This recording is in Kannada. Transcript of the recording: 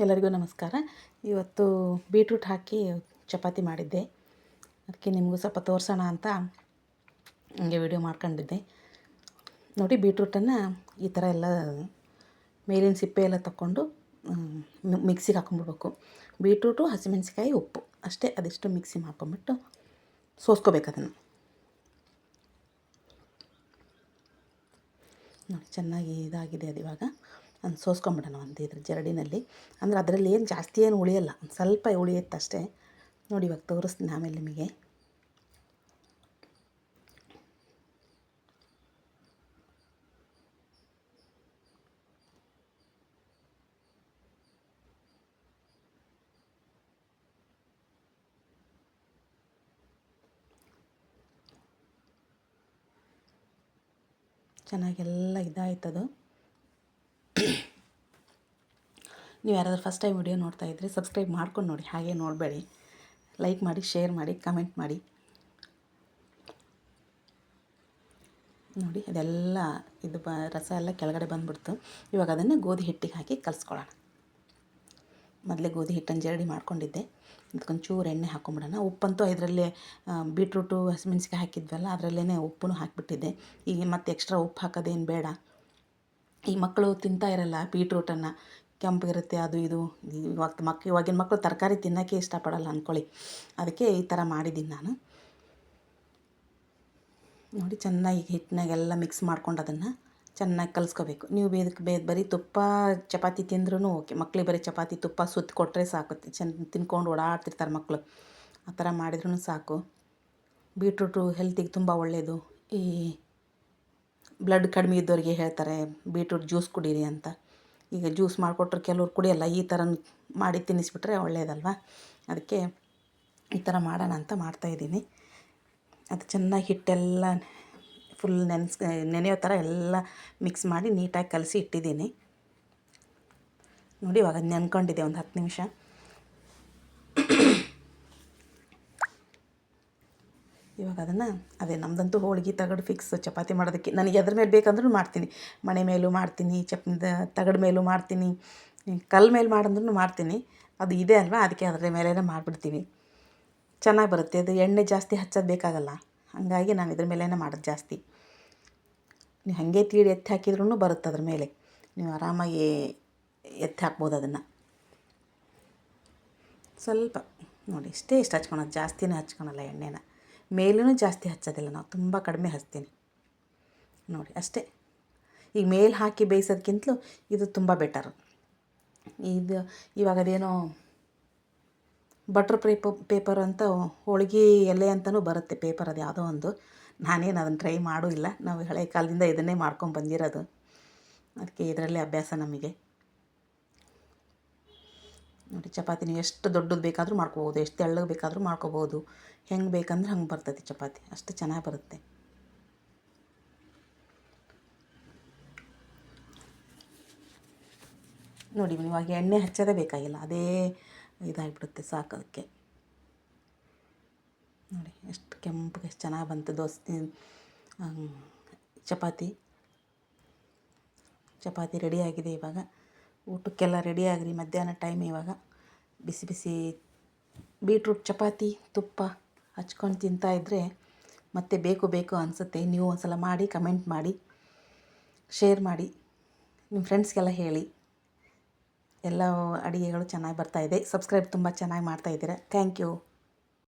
ಎಲ್ಲರಿಗೂ ನಮಸ್ಕಾರ. ಇವತ್ತು ಬೀಟ್ರೂಟ್ ಹಾಕಿ ಚಪಾತಿ ಮಾಡಿದ್ದೆ. ಅದಕ್ಕೆ ನಿಮಗೂ ಸ್ವಲ್ಪ ತೋರಿಸೋಣ ಅಂತ ಹಂಗೆ ವಿಡಿಯೋ ಮಾಡ್ಕೊಂಡಿದ್ದೆ ನೋಡಿ ಬೀಟ್ರೂಟನ್ನು ಈ ಥರ ಎಲ್ಲ ಮೇಲಿನ ಸಿಪ್ಪೆ ಎಲ್ಲ ತಗೊಂಡು ಮಿಕ್ಸಿಗೆ ಹಾಕೊಂಡ್ಬಿಡ್ಬೇಕು ಬೀಟ್ರೂಟು ಹಸಿಮೆಣಸಿಕಾಯಿ ಉಪ್ಪು. ಅಷ್ಟೇ ಅದಿಷ್ಟು ಮಿಕ್ಸಿ ಮಾಡ್ಕೊಂಬಿಟ್ಟು ಸೋಸ್ಕೋಬೇಕು ಅದನ್ನು. ನೋಡಿ, ಚೆನ್ನಾಗಿ ಇದಾಗಿದೆ ಅದು ಇವಾಗ. ಒಂದು ಸೋಸ್ಕೊಂಬಿಡೋಣ ಒಂದು ಇದ್ರ ಜರಡಿನಲ್ಲಿ. ಅಂದರೆ ಅದರಲ್ಲಿ ಏನು ಜಾಸ್ತಿ ಏನು ಉಳಿಯಲ್ಲ, ಒಂದು ಸ್ವಲ್ಪ ಉಳಿಯುತ್ತೆ ಅಷ್ಟೇ ನೋಡಿ ಇವಾಗ ತೋರಿಸ್ತೀನಿ ಆಮೇಲೆ ನಿಮಗೆ. ಚೆನ್ನಾಗೆಲ್ಲ ಇದಾಯ್ತದು. ನೀವು ಯಾರಾದರೂ ಫಸ್ಟ್ ಟೈಮ್ ವಿಡಿಯೋ ನೋಡ್ತಾ ಇದ್ದರೆ ಸಬ್ಸ್ಕ್ರೈಬ್ ಮಾಡ್ಕೊಂಡು ನೋಡಿ, ಹಾಗೆ ನೋಡಬೇಡಿ. ಲೈಕ್ ಮಾಡಿ ಶೇರ್ ಮಾಡಿ ಕಮೆಂಟ್ ಮಾಡಿ. ನೋಡಿ, ಅದೆಲ್ಲ ಇದು ಬ, ರಸ ಎಲ್ಲ ಕೆಳಗಡೆ ಬಂದುಬಿಡ್ತು. ಇವಾಗ ಅದನ್ನು ಗೋಧಿ ಹಿಟ್ಟಿಗೆ ಹಾಕಿ ಕಲಿಸ್ಕೊಳ್ಳೋಣ. ಮೊದಲೇ ಗೋಧಿ ಹಿಟ್ಟನ್ನು ಜರಡಿ ಮಾಡ್ಕೊಂಡಿದ್ದೆ. ಚೂರು ಎಣ್ಣೆ ಹಾಕೊಂಬಿಡೋಣ. ಉಪ್ಪಂತೂ ಇದರಲ್ಲೇ ಬೀಟ್ರೂಟು ಹಸಿಮೆಣ್ಸಿಕಾಯಿ ಹಾಕಿದ್ವಲ್ಲ ಅದರಲ್ಲೇ ಉಪ್ಪು ಹಾಕಿಬಿಟ್ಟಿದ್ದೆ. ಈಗ ಮತ್ತೆ ಎಕ್ಸ್ಟ್ರಾ ಉಪ್ಪು ಹಾಕೋದೇನು ಬೇಡ. ಈ ಮಕ್ಕಳು ತಿಂತಾ ಇರಲ್ಲ ಬೀಟ್ರೂಟನ್ನು ಕೆಂಪಗಿರುತ್ತೆ ಅದು ಇದು. ಇವಾಗ ಮಕ್, ಇವಾಗಿನ ಮಕ್ಕಳು ತರಕಾರಿ ತಿನ್ನೋಕ್ಕೆ ಇಷ್ಟಪಡಲ್ಲ ಅಂದ್ಕೊಳ್ಳಿ ಅದಕ್ಕೆ ಈ ಥರ ಮಾಡಿದ್ದೀನಿ ನಾನು. ನೋಡಿ, ಚೆನ್ನಾಗಿ ಹಿಟ್ಟಿನಾಗೆಲ್ಲ ಮಿಕ್ಸ್ ಮಾಡ್ಕೊಂಡು ಅದನ್ನು ಚೆನ್ನಾಗಿ ಕಲಿಸ್ಕೋಬೇಕು. ನೀವು ಬೇದಕ್ಕೆ ಬೇದ ಬರೀ ತುಪ್ಪ, ಚಪಾತಿ ತಿಂದ್ರೂ ಓಕೆ. ಮಕ್ಳಿಗೆ ಬರೀ ಚಪಾತಿ, ತುಪ್ಪ ಸುತ್ತ ಕೊಟ್ಟರೆ ಸಾಕು ಚೆನ್ನ ತಿನ್ಕೊಂಡು ಓಡಾಡ್ತಿರ್ತಾರೆ ಮಕ್ಕಳು ಆ ಥರ ಮಾಡಿದ್ರೂ ಸಾಕು. ಬೀಟ್ರೂಟು ಹೆಲ್ತಿಗೆ ತುಂಬ ಒಳ್ಳೆಯದು ಈ ಬ್ಲಡ್ ಕಡಿಮೆ ಇದ್ದವ್ರಿಗೆ ಹೇಳ್ತಾರೆ ಬೀಟ್ರೂಟ್ ಜ್ಯೂಸ್ ಕುಡೀರಿ ಅಂತ. ಈಗ ಜ್ಯೂಸ್ ಮಾಡಿಕೊಟ್ರೆ ಕೆಲವ್ರು ಕುಡಿಯಲ್ಲ, ಈ ಥರ ಮಾಡಿ ತಿನ್ನಿಸ್ಬಿಟ್ರೆ ಒಳ್ಳೆಯದಲ್ವ ಅದಕ್ಕೆ ಈ ಥರ ಮಾಡೋಣ ಅಂತ ಮಾಡ್ತಾಯಿದ್ದೀನಿ ಅದು ಚೆನ್ನಾಗಿ ಹಿಟ್ಟೆಲ್ಲ ಫುಲ್ ನೆನೆಸ್ ನೆನೆಯೋ ಥರ ಎಲ್ಲ ಮಿಕ್ಸ್ ಮಾಡಿ ನೀಟಾಗಿ ಕಲಸಿ ಇಟ್ಟಿದ್ದೀನಿ. ನೋಡಿ ಇವಾಗ ನೆನ್ಕೊಂಡಿದ್ದೆ ಒಂದು ಹತ್ತು ನಿಮಿಷ. ಇವಾಗ ಅದನ್ನು, ಅದೇ ನಮ್ಮದಂತೂ ಹೋಳಿಗೆ, ತಗಡು ಫಿಕ್ಸ್ ಚಪಾತಿ ಮಾಡೋದಕ್ಕೆ ನನಗೆ ಅದ್ರ ಮೇಲೆ ಬೇಕಂದ್ರೂ ಮಾಡ್ತೀನಿ. ಮಣೆ ಮೇಲೂ ಮಾಡ್ತೀನಿ ಚಪ್ ತಗಡು ಮೇಲೂ ಮಾಡ್ತೀನಿ ಕಲ್ಲು ಮೇಲೆ ಮಾಡಂದ್ರೂ ಮಾಡ್ತೀನಿ. ಅದು ಇದೆ ಅಲ್ವಾ? ಅದಕ್ಕೆ ಅದರ ಮೇಲೇ ಮಾಡಿಬಿಡ್ತೀವಿ. ಚೆನ್ನಾಗಿ ಬರುತ್ತೆ. ಅದು ಎಣ್ಣೆ ಜಾಸ್ತಿ ಹಚ್ಚೋದು ಬೇಕಾಗಲ್ಲ. ಹಾಗಾಗಿ ನಾನು ಇದ್ರ ಮೇಲೇ ಮಾಡೋದು ಜಾಸ್ತಿ. ನೀವು ಹಾಗೆ ತೀಡಿ ಎತ್ತಿ ಹಾಕಿದ್ರೂ ಬರುತ್ತೆ ಅದ್ರ ಮೇಲೆ. ನೀವು ಆರಾಮಾಗಿ ಎತ್ತಿ ಹಾಕ್ಬೋದು ಅದನ್ನು. ಸ್ವಲ್ಪ ನೋಡಿ, ಇಷ್ಟೇ ಇಷ್ಟು ಹಚ್ಕೊಳೋದು. ಜಾಸ್ತಿನೇ ಹಚ್ಕೊಳಲ್ಲ ಎಣ್ಣೆನ. ಮೇಲೂ ಜಾಸ್ತಿ ಹಚ್ಚೋದಿಲ್ಲ ನಾವು, ತುಂಬ ಕಡಿಮೆ ಹಚ್ತೀನಿ. ನೋಡಿ, ಅಷ್ಟೇ. ಈಗ ಮೇಲೆ ಹಾಕಿ ಬೇಯಿಸೋದಕ್ಕಿಂತಲೂ ಇದು ತುಂಬ ಬೆಟರು ಇದು ಇವಾಗ ಅದೇನೋ ಬಟ್ರ್ ಪೇಪ ಪೇಪರ್ ಅಂತ ಹೋಳಿಗೆ ಎಲೆ ಅಂತಲೂ ಬರುತ್ತೆ ಪೇಪರ್ ಅದು, ಯಾವುದೋ ಒಂದು. ನಾನೇನು ಅದನ್ನು ಟ್ರೈ ಮಾಡೂ ಇಲ್ಲ ನಾವು ಹಳೆ ಕಾಲದಿಂದ ಇದನ್ನೇ ಮಾಡ್ಕೊಂಡು ಬಂದಿರೋದು. ಅದಕ್ಕೆ ಇದರಲ್ಲೇ ಅಭ್ಯಾಸ ನಮಗೆ. ನೋಡಿ, ಚಪಾತಿನ ಎಷ್ಟು ದೊಡ್ಡದು ಬೇಕಾದರೂ ಮಾಡ್ಕೋಬೋದು, ಎಷ್ಟು ತೆಳ್ಳಗೆ ಬೇಕಾದರೂ ಮಾಡ್ಕೋಬೋದು. ಹೆಂಗೆ ಬೇಕಂದ್ರೆ ಹಂಗೆ ಬರ್ತೈತಿ ಚಪಾತಿ, ಅಷ್ಟು ಚೆನ್ನಾಗಿ ಬರುತ್ತೆ. ನೋಡಿ, ಇವಾಗ ಎಣ್ಣೆ ಹಚ್ಚೋದೇ ಬೇಕಾಗಿಲ್ಲ, ಅದೇ ಇದಾಗಿಬಿಡುತ್ತೆ ಸಾಕು ಅದಕ್ಕೆ. ನೋಡಿ, ಎಷ್ಟು ಕೆಂಪಗೆ ಎಷ್ಟು ಚೆನ್ನಾಗಿ ಬಂತು ದೋಸೆ ಚಪಾತಿ. ಚಪಾತಿ ರೆಡಿಯಾಗಿದೆ ಇವಾಗ. ಊಟಕ್ಕೆಲ್ಲ ರೆಡಿ ಆಗಿರಿ ಮಧ್ಯಾಹ್ನ ಟೈಮ್ ಇವಾಗ. ಬಿಸಿ ಬಿಸಿ ಬೀಟ್ರೂಟ್ ಚಪಾತಿ, ತುಪ್ಪ ಹಚ್ಕೊಂಡು ತಿಂತಾಯಿದ್ರೆ ಮತ್ತೆ ಬೇಕು ಬೇಕು ಅನಿಸುತ್ತೆ. ನೀವು ಒಂದು ಸಲ ಮಾಡಿ ಕಮೆಂಟ್ ಮಾಡಿ ಶೇರ್ ಮಾಡಿ ನಿಮ್ಮ ಫ್ರೆಂಡ್ಸ್ಗೆಲ್ಲ ಹೇಳಿ. ಎಲ್ಲ ಅಡುಗೆಗಳು ಚೆನ್ನಾಗಿ ಬರ್ತಾಯಿದೆ ಸಬ್ಸ್ಕ್ರೈಬ್ ತುಂಬ ಚೆನ್ನಾಗಿ ಮಾಡ್ತಾಯಿದ್ದೀರಾ ಥ್ಯಾಂಕ್ ಯು